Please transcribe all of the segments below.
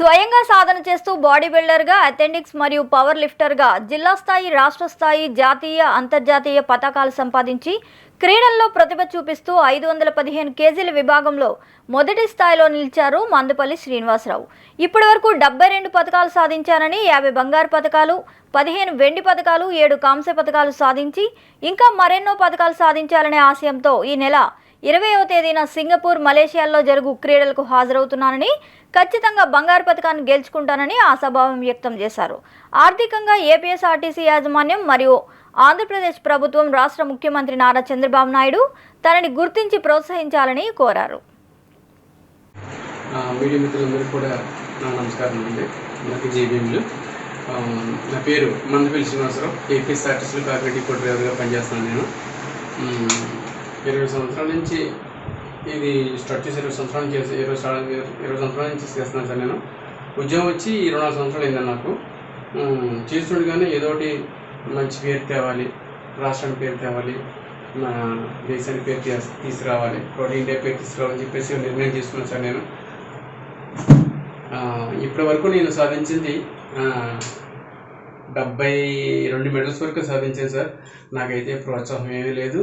స్వయంగా సాధన చేస్తూ బాడీ బిల్డర్గా అథెంటిక్స్ మరియు పవర్ లిఫ్టర్గా జిల్లా స్థాయి రాష్ట్ర స్థాయి జాతీయ అంతర్జాతీయ పథకాలు సంపాదించి క్రీడల్లో ప్రతిభ చూపిస్తూ ఐదు వందల పదిహేను కేజీల విభాగంలో మొదటి స్థాయిలో నిలిచారు మందుపల్లి శ్రీనివాసరావు. ఇప్పటి వరకు డెబ్బై రెండు పథకాలు సాధించారని యాభై బంగారు పథకాలు పదిహేను వెండి పథకాలు ఏడు కాంస్య పథకాలు సాధించి ఇంకా మరెన్నో పథకాలు సాధించాలనే ఆశయంతో ఈ నెల ఇరవైవ తేదీన సింగపూర్ మలేషియాలో జరుగు క్రీడలకు హాజరవుతున్నానని ఖచ్చితంగా బంగారు పథకాన్ని గెలుచుకుంటానని ఆశాభావం వ్యక్తం చేశారు. ఆర్థికంగా ఏపీఎస్ఆర్టీసీ యాజమాన్యం మరియు ఆంధ్రప్రదేశ్ ప్రభుత్వం రాష్ట్ర ముఖ్యమంత్రి నారా చంద్రబాబు నాయుడు తనని గుర్తించి ప్రోత్సహించాలని కోరారు. మీడియా మిత్రులందరికీ కూడా నా నమస్కారం అండి. నాకు జేబీఎంలు నా పేరు మందపల్లి శ్రీనివాసరావు ఏపీఎస్ఆర్టీసీలో కార్పొరేట్ డిపో డ్రైవర్గా పనిచేస్తున్నాను నేను. ఇరవై సంవత్సరాల నుంచి ఇది స్టార్ట్ చేసి ఇరవై సంవత్సరాల నుంచి చేసి ఇరవై ఇరవై సంవత్సరాల నుంచి చేస్తున్నాను సార్ నేను. ఉద్యోగం వచ్చి ఇరవై నాలుగు సంవత్సరాలు అయింది నాకు. మ్, చేస్తుండగానే ఏదో ఒకటి మంచి పేరు తేవాలి రాష్ట్రం పేరు తేవాలి మన దేశానికి పేరు తీసుకురావాలి టోటల్ ఇండియా పేరు తీసుకురావాలని చెప్పేసి నిర్ణయం తీసుకున్నాను సార్ నేను. ఇప్పటి వరకు నేను సాధించింది డెబ్బై రెండు మెడల్స్ వరకు సాధించాను సార్. నాకైతే ప్రోత్సాహం ఏమీ లేదు.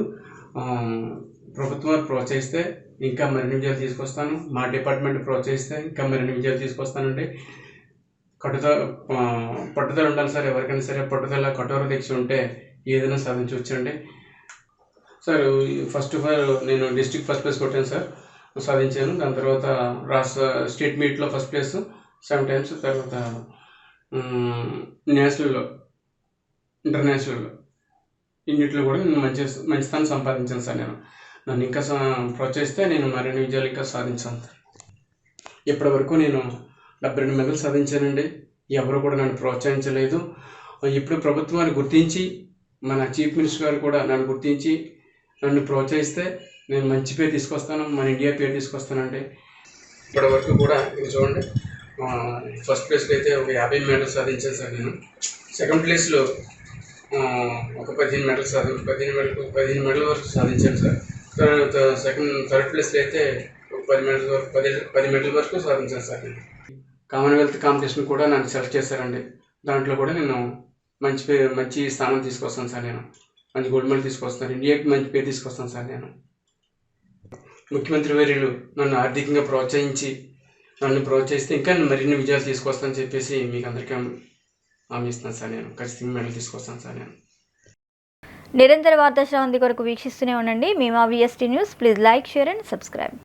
ప్రభుత్వం ప్రోత్సహిస్తే ఇంకా మరిన్ని విజయాలు తీసుకొస్తాను. మా డిపార్ట్మెంట్ ప్రోత్సహిస్తే ఇంకా మరిన్ని విజయాలు తీసుకొస్తానండి. కట్టుదల పట్టుదల ఉండాలి సార్. ఎవరికైనా సరే పట్టుదల కఠోర దీక్ష ఉంటే ఏదైనా సాధించవచ్చండి సార్ ఫస్ట్ ఆఫ్ ఆల్ నేను డిస్ట్రిక్ట్ ఫస్ట్ ప్లేస్ కొట్టాను సార్. సాధించాను. దాని తర్వాత రాష్ట్ర స్టేట్ మీట్లో ఫస్ట్ ప్లేస్ సెవెన్ టైమ్స్. తర్వాత నేషనల్లో ఇంటర్నేషనల్లో. ఇన్నిట్లో కూడా నేను మంచి మంచి స్థానం సంపాదించాను సార్ నేను. నన్ను ఇంకా ప్రోత్సహిస్తే నేను మరిన్ని విజయాలు ఇంకా సాధించాను సార్. ఇప్పటి వరకు నేను డెబ్బై రెండు మెడలు సాధించానండి. ఎవరు కూడా నన్ను ప్రోత్సహించలేదు. ఇప్పుడు ప్రభుత్వాన్ని గుర్తించి మన చీఫ్ మినిస్టర్ గారు కూడా నన్ను గుర్తించి నన్ను ప్రోత్సహిస్తే నేను మంచి పేరు తీసుకొస్తాను. మన ఇండియా పేరు తీసుకొస్తానండి. ఇప్పటి వరకు కూడా ఇది చూడండి. ఫస్ట్ ప్లేస్లో అయితే ఒక యాభై మెడల్ సాధించాను సార్ నేను. సెకండ్ ప్లేస్లో ఒక పదిహేను మెడల్స్ సాధి పదిహేను మెడల్ పదిహేను మెడల్ వరకు సాధించాను సార్. సెకండ్ థర్డ్ ప్లేస్లో అయితే ఒక పది మెడల్ వరకు పది పది మెడల్ వరకు సాధించాను సార్ నేను. కామన్వెల్త్ కాంపిటీషన్ కూడా నన్ను సెలెక్ట్ చేశారండి. దాంట్లో కూడా నేను మంచి పేరు మంచి స్థానం తీసుకొస్తాను సార్ నేను. మంచి గోల్డ్ మెడల్ తీసుకొస్తాను. ఇండియాకి మంచి పేరు తీసుకొస్తాను సార్ నేను. ముఖ్యమంత్రి వర్యులు నన్ను ఆర్థికంగా ప్రోత్సహించి నన్ను ప్రోత్సహిస్తే ఇంకా మరిన్ని విజయాలు తీసుకొస్తానని చెప్పేసి మీకు అందరికీ హామీ ఇస్తాను సార్ నేను ఖచ్చితంగా మెడల్ తీసుకొస్తాను సార్ నేను నిరంతర వార్తా శ్రావంతి కొరకు వీక్షిస్తూనే ఉండండి మేము VST news please like share and subscribe